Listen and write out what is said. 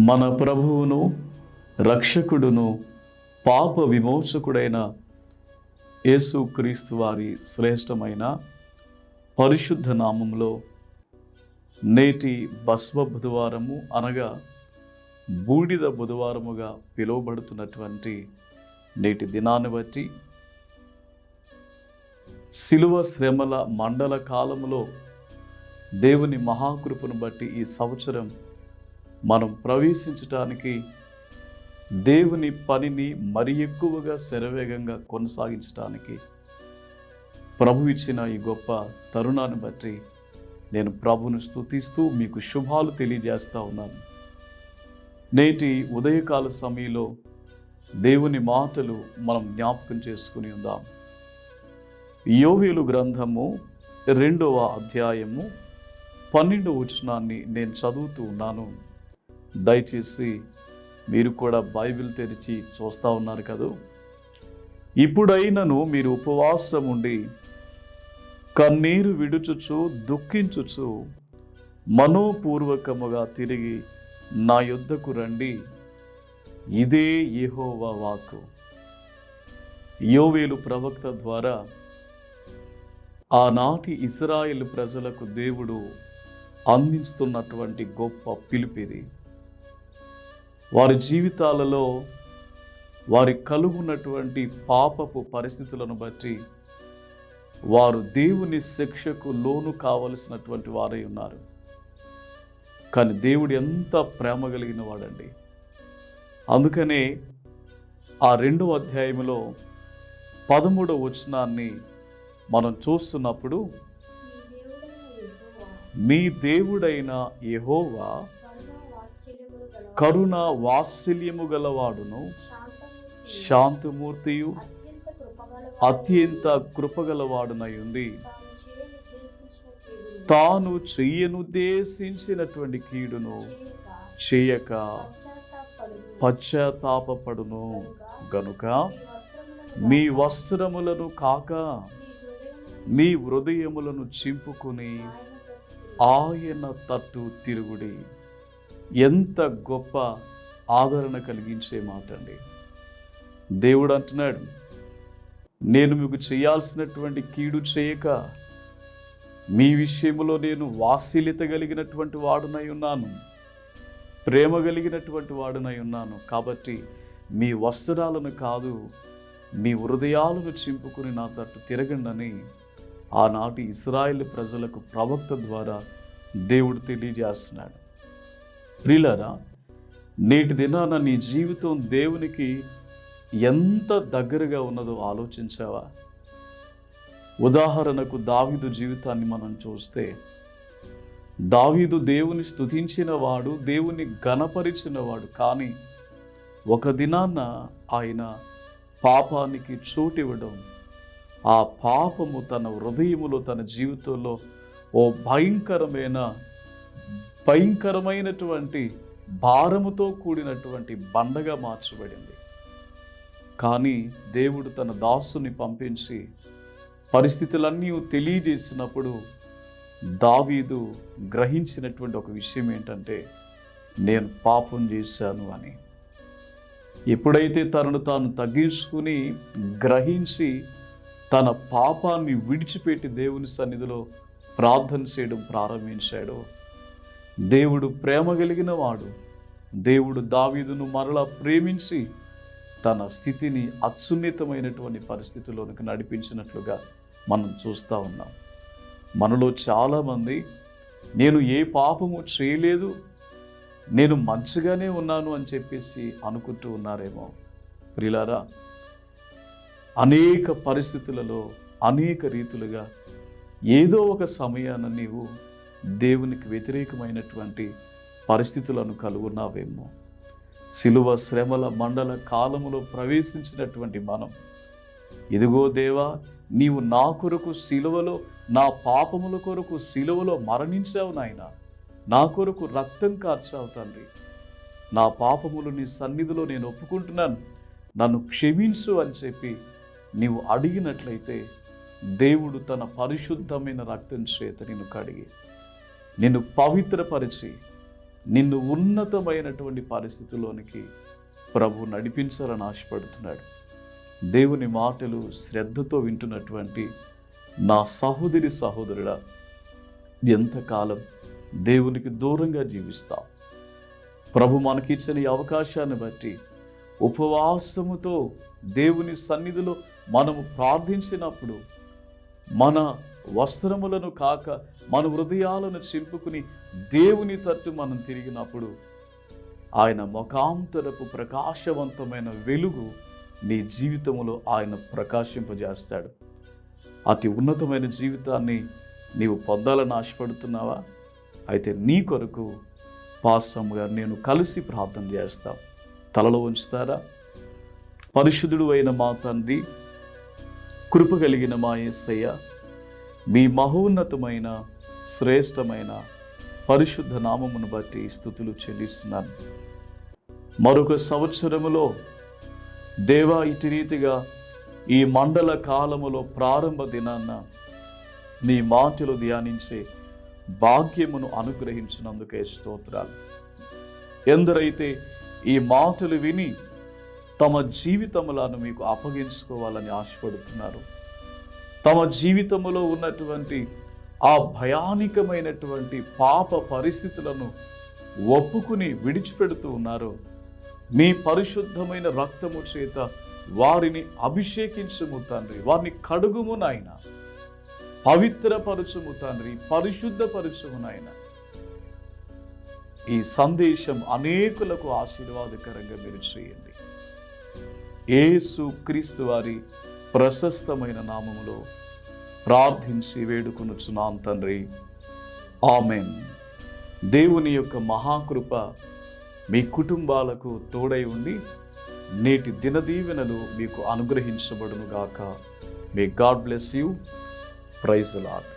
మన ప్రభువును రక్షకుడును పాప విమోచకుడైన యేసుక్రీస్తు వారి శ్రేష్టమైన పరిశుద్ధ నామంలో నేటి బస్వ బుధవారము అనగా బూడిద బుధవారముగా పిలువబడుతున్నటువంటి నేటి దినాన్ని బట్టి శిలువ శ్రమల మండల కాలములో దేవుని మహాకృపను బట్టి ఈ సంవత్సరం మనం ప్రవేశించటానికి దేవుని పనిని మరి ఎక్కువగా శరవేగంగా కొనసాగించడానికి ప్రభు ఇచ్చిన ఈ గొప్ప తరుణాన్ని బట్టి నేను ప్రభును స్థుతిస్తూ మీకు శుభాలు తెలియజేస్తూ ఉన్నాను. నేటి ఉదయకాల సమయంలో దేవుని మాటలు మనం జ్ఞాపకం చేసుకుని ఉందాం. యోవేలు గ్రంథము రెండవ అధ్యాయము పన్నెండవ వచనాన్ని నేను చదువుతూ ఉన్నాను. దయచేసి మీరు కూడా బైబిల్ తెరిచి చూస్తూ ఉన్నారు కదూ. ఇప్పుడైనను మీరు ఉపవాసం ఉండి కన్నీరు విడుచుచు దుఃఖించుచు మనోపూర్వకముగా తిరిగి నా యుద్ధకు రండి. ఇదే యెహోవా వాక్కు. యోవేలు ప్రవక్త ద్వారా ఆనాటి ఇస్రాయేల్ ప్రజలకు దేవుడు అందిస్తున్నటువంటి గొప్ప పిలుపిది వారి జీవితాలలో వారి కలుగున్నటువంటి పాపపు పరిస్థితులను బట్టి వారు దేవుని శిక్షకు లోను కావలసినటువంటి వారై ఉన్నారు. కానీ దేవుడు ఎంత ప్రేమ కలిగిన వాడండి. అందుకనే ఆ రెండవ అధ్యాయంలో పదమూడవ వచనాన్ని మనం చూస్తున్నప్పుడు మీ దేవుడైన యహోవా కరుణ వాత్సల్యము గలవాడును. శాంతమూర్తియు అత్యంత కృపగలవాడునై ఉంది తాను చెయ్యనుద్దేశించినటువంటి కీడును చేయక పశ్చాత్తాపడును గనుక మీ వస్త్రములను కాక మీ హృదయములను చింపుకుని ఆయన తట్టు తిరుగుడి. ఎంత గొప్ప ఆదరణ కలిగించే మాట అండి. దేవుడు అంటున్నాడు నేను మీకు చేయాల్సినటువంటి కీడు చేయక మీ విషయంలో నేను వాత్సల్యత కలిగినటువంటి వాడునై ఉన్నాను ప్రేమ కలిగినటువంటి వాడునై ఉన్నాను. కాబట్టి మీ వస్త్రాలను కాదు మీ హృదయాలను చింపుకుని నా తట్టు తిరగండని ఆనాటి ఇస్రాయేల్ ప్రజలకు ప్రవక్త ద్వారా దేవుడు తెలియజేస్తున్నాడు. ప్రిలరా నేటి దినాన నీ జీవితం దేవునికి ఎంత దగ్గరగా ఉన్నదో ఆలోచించావా? ఉదాహరణకు దావీదు జీవితాన్ని మనం చూస్తే దావీదు దేవుని స్థుతించినవాడు దేవుని గణపరిచినవాడు కానీ ఒక దినాన ఆయన పాపానికి చోటివ్వడం ఆ పాపము తన హృదయములో తన జీవితంలో ఓ భయంకరమైన భయంకరమైనటువంటి భారముతో కూడినటువంటి బండగా మార్చబడింది. కానీ దేవుడు తన దాసుని పంపించి పరిస్థితులన్నీ తెలియజేసినప్పుడు దావీదు గ్రహించినటువంటి ఒక విషయం ఏంటంటే నేను పాపం చేశాను అని. ఎప్పుడైతే తనను తాను తగ్గించుకుని గ్రహించి తన పాపాన్ని విడిచిపెట్టి దేవుని సన్నిధిలో ప్రార్థన చేయడం ప్రారంభించాడు దేవుడు ప్రేమ కలిగిన వాడు దేవుడు దావీదును మరలా ప్రేమించి తన స్థితిని అత్సున్నితమైనటువంటి పరిస్థితిలోనికి నడిపించినట్లుగా మనం చూస్తూ ఉన్నాం. మనలో చాలామంది నేను ఏ పాపము చేయలేదు నేను మంచిగానే ఉన్నాను అని చెప్పేసి అనుకుంటూ ఉన్నారేమో. ప్రిలారా అనేక పరిస్థితులలో అనేక రీతులుగా ఏదో ఒక సమయాన నీవు దేవునికి వ్యతిరేకమైనటువంటి పరిస్థితులను కలుగున్నావేమో. శిలువ శ్రమల మండల కాలములో ప్రవేశించినటువంటి మనం. ఇదిగో దేవా నీవు నా కొరకు శిలువలో నా పాపముల కొరకు శిలువలో మరణించావు నాయన. నా కొరకు రక్తం కార్చావు తండ్రి. నా పాపములు నీ సన్నిధిలో నేను ఒప్పుకుంటున్నాను. నన్ను క్షమించు అని చెప్పి నీవు అడిగినట్లయితే దేవుడు తన పరిశుద్ధమైన రక్తం చేత నేను కడిగి నిన్ను పవిత్రపరిచి నిన్ను ఉన్నతమైనటువంటి పరిస్థితిలోనికి ప్రభు నడిపించాలని ఆశపడుతున్నాడు. దేవుని మాటలు శ్రద్ధతో వింటున్నటువంటి నా సహోదరి సహోదరుడా ఎంతకాలం దేవునికి దూరంగా జీవిస్తాం ప్రభు మనకిచ్చిన ఈ అవకాశాన్ని బట్టి ఉపవాసముతో దేవుని సన్నిధిలో మనము ప్రార్థించినప్పుడు మన వస్త్రములను కాక మన హృదయాలను చింపుకుని దేవుని తట్టు మనం తిరిగినప్పుడు ఆయన ముఖాంతరపు ప్రకాశవంతమైన వెలుగు నీ జీవితంలో ఆయన ప్రకాశింపజేస్తాడు. అతి ఉన్నతమైన జీవితాన్ని నీవు పొందాలని ఆశపడుతున్నావా? అయితే నీ కొరకు పాస్టమ్ గారు నేను కలిసి ప్రార్థన చేస్తాం. తలలో ఉంచుతారా? పరిశుద్ధుడు అయిన మా తండ్రి కృప కలిగిన మా ఏసయ్య మీ మహోన్నతమైన శ్రేష్టమైన పరిశుద్ధ నామమును బట్టి స్థుతులు చెల్లిస్తున్నాను. మరొక సంవత్సరములో దేవా ఇటు రీతిగా ఈ మండల కాలములో ప్రారంభ దినాన్న నీ మాటలు ధ్యానించే భాగ్యమును అనుగ్రహించినందుకే స్తోత్రాలు. ఎందరైతే ఈ మాటలు విని తమ జీవితములను మీకు అప్పగించుకోవాలని ఆశపడుతున్నారు. తమ జీవితములో ఉన్నటువంటి ఆ భయానికమైనటువంటి పాప పరిస్థితులను ఒప్పుకుని విడిచిపెడుతూ ఉన్నారు. మీ పరిశుద్ధమైన రక్తము చేత వారిని అభిషేకించుము తండ్రి. వారిని కడుగుము నాయన. పవిత్రపరచుము తండ్రి. పరిశుద్ధపరచుము నాయన. ఈ సందేశం అనేకులకు ఆశీర్వాదకరంగా మీరు చేయండి. యేసు క్రీస్తు వారి ప్రశస్తమైన నామములో ప్రార్థించి వేడుకొనుచున్నాం తండ్రి. ఆమెన్. దేవుని యొక్క మహాకృప మీ కుటుంబాలకు తోడై ఉండి నేటి దినదీవెనలు మీకు అనుగ్రహించబడును గాక మీ God bless you praise Lord